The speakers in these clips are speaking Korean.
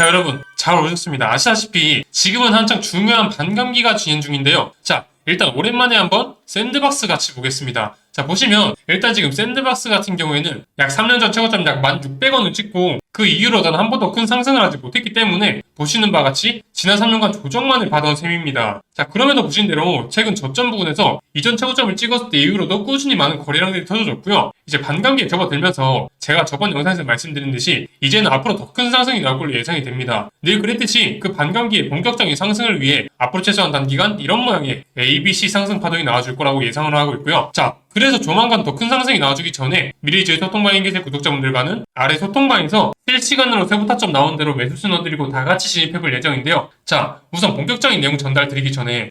자 여러분 잘 오셨습니다. 아시다시피 지금은 한창 중요한 반감기가 진행 중인데요. 자 일단 오랜만에 한번 샌드박스 같이 보겠습니다. 자 보시면 일단 지금 샌드박스 같은 경우에는 약 3년 전 최고점 약 1,600원을 찍고 그 이후로 단 한 번도 큰 상승을 하지 못했기 때문에 보시는 바와 같이 지난 3년간 조정만을 받아온 셈입니다. 자 그럼에도 보신 대로 최근 저점 부분에서 이전 최고점을 찍었을 때 이후로도 꾸준히 많은 거래량들이 터져줬고요. 이제 반감기에 접어들면서 제가 저번 영상에서 말씀드린 듯이 이제는 앞으로 더 큰 상승이 나올 걸로 예상이 됩니다. 늘 그랬듯이 그 반감기의 본격적인 상승을 위해 앞으로 최소한 단기간 이런 모양의 ABC 상승 파동이 나와줄 거라고 예상을 하고 있고요. 자 그래서 조만간 더 큰 상승이 나와주기 전에 미리 저희 소통방에 계실 구독자분들과는 아래 소통방에서 실시간으로 세부타점 나온 대로 매수 넣어드리고 다 같이 진입해볼 예정인데요. 자, 우선 본격적인 내용 전달 드리기 전에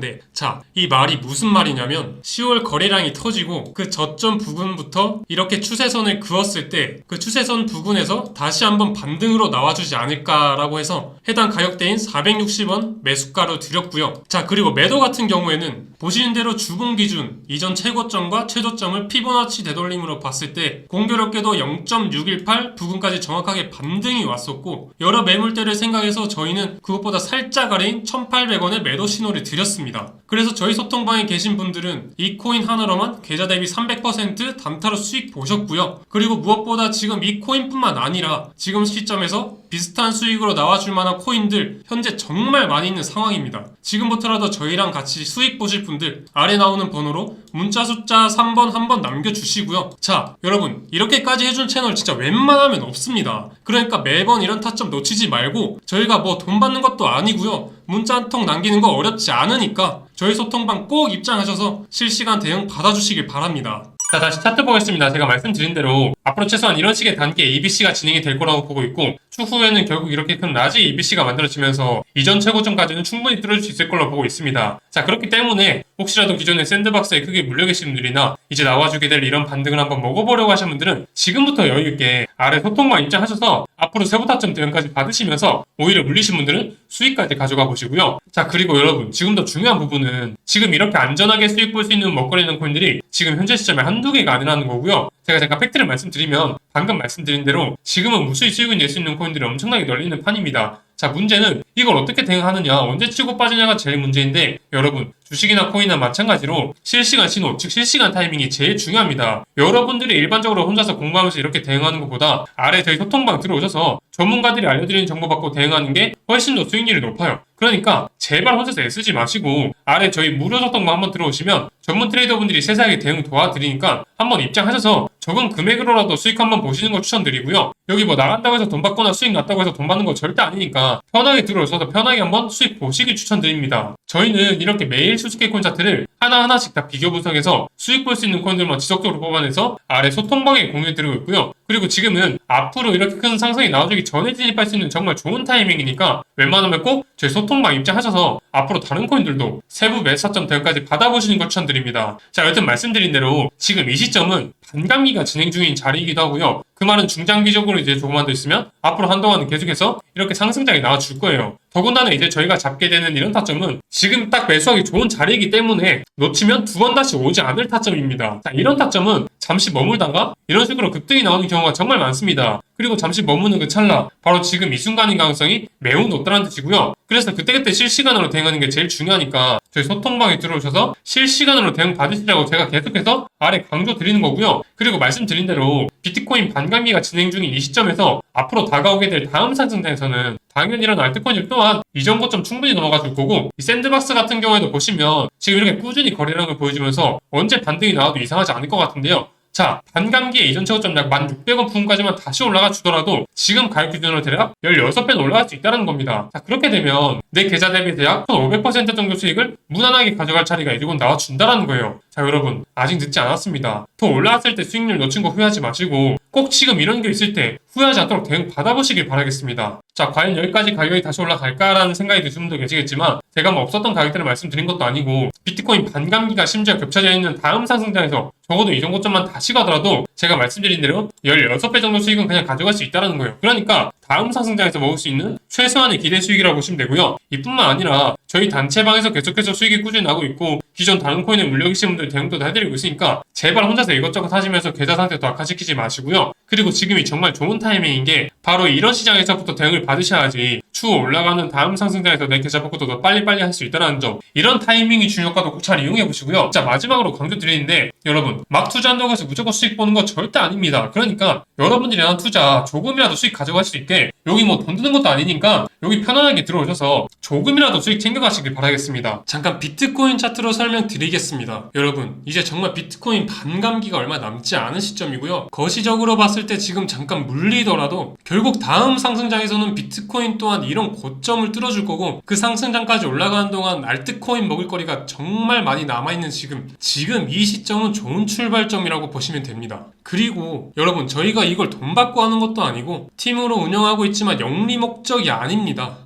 자, 이 말이 무슨 말이냐면 10월 거래량이 터지고 그 저점 부근부터 이렇게 추세선을 그었을 때 그 추세선 부근에서 다시 한번 반등으로 나와주지 않을까라고 해서 해당 가격대인 460원 매수가로 드렸고요. 자, 그리고 매도 같은 경우에는 보시는 대로 주봉 기준 이전 최고점과 최저점을 피보나치 되돌림으로 봤을 때 공교롭게도 0.618 부근까지 정확하게 반등이 왔었고 여러 매물대를 생각해서 저희는 그것보다 살짝 아래인 1,800원의 매도 신호를 드렸습니다. 그래서 저희 소통방에 계신 분들은 이 코인 하나로만 계좌 대비 300% 단타로 수익 보셨고요. 그리고 무엇보다 지금 이 코인뿐만 아니라 지금 시점에서 비슷한 수익으로 나와줄 만한 코인들 현재 정말 많이 있는 상황입니다. 지금부터라도 저희랑 같이 수익 보실 분들 아래 나오는 번호로 문자 숫자 3번 한 번 남겨주시고요. 자, 여러분 이렇게까지 해준 채널 진짜 웬만하면 없습니다. 그러니까 매번 이런 타점 놓치지 말고 저희가 뭐 돈 받는 것도 아니고요. 문자 한 통 남기는 거 어렵지 않으니까 저희 소통방 꼭 입장하셔서 실시간 대응 받아주시길 바랍니다. 자, 다시 차트 보겠습니다. 제가 말씀드린 대로 앞으로 최소한 이런 식의 단계 ABC가 진행이 될 거라고 보고 있고 추후에는 결국 이렇게 큰 라지 ABC가 만들어지면서 이전 최고점까지는 충분히 뚫을 수 있을 걸로 보고 있습니다. 자, 그렇기 때문에 혹시라도 기존의 샌드박스에 크게 물려 계신 분들이나 이제 나와주게 될 이런 반등을 한번 먹어보려고 하시는 분들은 지금부터 여유있게 아래 소통만 입장하셔서 앞으로 세부타점 대응까지 받으시면서 오히려 물리신 분들은 수익까지 가져가 보시고요. 자, 그리고 여러분, 지금 더 중요한 부분은 지금 이렇게 안전하게 수익 볼 수 있는 먹거리는 코인들이 지금 현재 시점에 한두 개가 아니라는 거고요. 제가 잠깐 팩트를 말씀드리면 방금 말씀드린 대로 지금은 무수히 수익을 낼 수 있는 코인들이 엄청나게 널리는 판입니다. 자, 문제는 이걸 어떻게 대응하느냐, 언제 치고 빠지냐가 제일 문제인데, 여러분, 주식이나 코인이나 마찬가지로 실시간 신호, 즉 실시간 타이밍이 제일 중요합니다. 여러분들이 일반적으로 혼자서 공부하면서 이렇게 대응하는 것보다 아래 저희 소통방 들어오셔서 전문가들이 알려드리는 정보 받고 대응하는 게 훨씬 더 수익률이 높아요. 그러니까 제발 혼자서 애쓰지 마시고 아래 저희 무료 소통방 한번 들어오시면 전문 트레이더분들이 세세하게 대응 도와드리니까 한번 입장하셔서 적은 금액으로라도 수익 한번 보시는 걸 추천드리고요. 여기 뭐 나간다고 해서 돈 받거나 수익 났다고 해서 돈 받는 거 절대 아니니까 편하게 들어오셔서 편하게 한번 수익 보시길 추천드립니다. 저희는 이렇게 매일 수수께 코인 차트를 하나하나씩 다 비교 분석해서 수익 볼 수 있는 코인들만 지속적으로 뽑아내서 아래 소통방에 공유해드리고 있고요. 그리고 지금은 앞으로 이렇게 큰 상승이 나와주기 전에 진입할 수 있는 정말 좋은 타이밍이니까 웬만하면 꼭 저희 소통방 입장하셔서 앞으로 다른 코인들도 세부 매수점 대응까지 받아보시는 걸 추천드립니다. 자, 여튼 말씀드린 대로 지금 이 시점은 반감기가 진행 중인 자리이기도 하고요. 그 말은 중장기적으로 이제 조금만 더 있으면 앞으로 한동안은 계속해서 이렇게 상승장이 나와줄 거예요. 더군다나 이제 저희가 잡게 되는 이런 타점은 지금 딱 매수하기 좋은 자리이기 때문에 놓치면 두 번 다시 오지 않을 타점입니다. 자, 이런 타점은 잠시 머물다가 이런 식으로 급등이 나오는 경우가 정말 많습니다. 그리고 잠시 머무는 그 찰나, 바로 지금 이 순간인 가능성이 매우 높다는 뜻이고요. 그래서 그때그때 실시간으로 대응하는 게 제일 중요하니까 저희 소통방에 들어오셔서 실시간으로 대응 받으시라고 제가 계속해서 아래 강조 드리는 거고요. 그리고 말씀드린 대로 비트코인 반감기가 진행 중인 이 시점에서 앞으로 다가오게 될 다음 상승장에서는 당연히 이런 알트코인들 또한 이전 고점 충분히 넘어가 줄 거고 이 샌드박스 같은 경우에도 보시면 지금 이렇게 꾸준히 거래량을 보여주면서 언제 반등이 나와도 이상하지 않을 것 같은데요. 자, 반감기에 이전 최고점 약 1,600원 부분까지만 다시 올라가 주더라도 지금 가격 기준으로 대략 16배는 올라갈 수 있다는 겁니다. 자, 그렇게 되면 내 계좌 대비 대략 500% 정도 수익을 무난하게 가져갈 차례가 이리고 나와준다는 거예요. 자, 여러분, 아직 늦지 않았습니다. 더 올라왔을 때 수익률 놓친 거 후회하지 마시고 꼭 지금 이런 게 있을 때 후회하지 않도록 대응 받아보시길 바라겠습니다. 자, 과연 여기까지 가격이 다시 올라갈까라는 생각이 드시는 분도 계시겠지만 제가 뭐 없었던 가격대를 말씀드린 것도 아니고 비트코인 반감기가 심지어 겹쳐져 있는 다음 상승장에서 적어도 이 정도점만 다시 가더라도 제가 말씀드린 대로 16배 정도 수익은 그냥 가져갈 수 있다는 거예요. 그러니까 다음 상승장에서 먹을 수 있는 최소한의 기대 수익이라고 보시면 되고요. 이뿐만 아니라 저희 단체방에서 계속해서 수익이 꾸준히 나고 있고 기존 다른 코인에 물려 계신 분들 대응도 다 해드리고 있으니까 제발 혼자서 이것저것 하시면서 계좌 상태 더 악화시키지 마시고요. 그리고 지금이 정말 좋은 타이밍인 게 바로 이런 시장에서부터 대응을 받으셔야지 추후 올라가는 다음 상승장에서 내 계좌 복구도 더 빨리빨리 할 수 있다는 점 이런 타이밍이 중요하다고 꼭잘 이용해 보시고요. 자 마지막으로 강조드리는데 여러분 막 투자한다고 해서 무조건 수익 보는 거 절대 아닙니다. 그러니까 여러분들이 한 투자 조금이라도 수익 가져갈 수 있게 it. 여기 뭐 돈 드는 것도 아니니까 여기 편안하게 들어오셔서 조금이라도 수익 챙겨가시길 바라겠습니다. 잠깐 비트코인 차트로 설명드리겠습니다. 여러분 이제 정말 비트코인 반감기가 얼마 남지 않은 시점이고요. 거시적으로 봤을 때 지금 잠깐 물리더라도 결국 다음 상승장에서는 비트코인 또한 이런 고점을 뚫어줄 거고 그 상승장까지 올라가는 동안 알트코인 먹을 거리가 정말 많이 남아있는 지금 지금 이 시점은 좋은 출발점이라고 보시면 됩니다. 그리고 여러분 저희가 이걸 돈 받고 하는 것도 아니고 팀으로 운영하고 있지만 영리 목적이 아닙니다.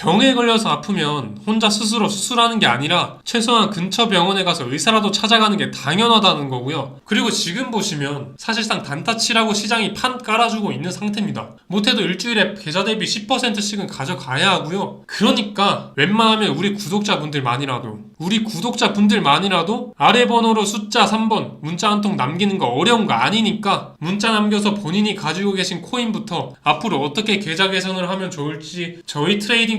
병에 걸려서 아프면 혼자 스스로 수술하는 게 아니라 최소한 근처 병원에 가서 의사라도 찾아가는 게 당연하다는 거고요. 그리고 지금 보시면 사실상 단타치라고 시장이 판 깔아주고 있는 상태입니다. 못해도 일주일에 계좌 대비 10%씩은 가져가야 하고요. 그러니까 웬만하면 우리 구독자분들만이라도 우리 구독자분들만이라도 아래 번호로 숫자 3번 문자 한 통 남기는 거 어려운 거 아니니까 문자 남겨서 본인이 가지고 계신 코인부터 앞으로 어떻게 계좌 개선을 하면 좋을지 저희 트레이딩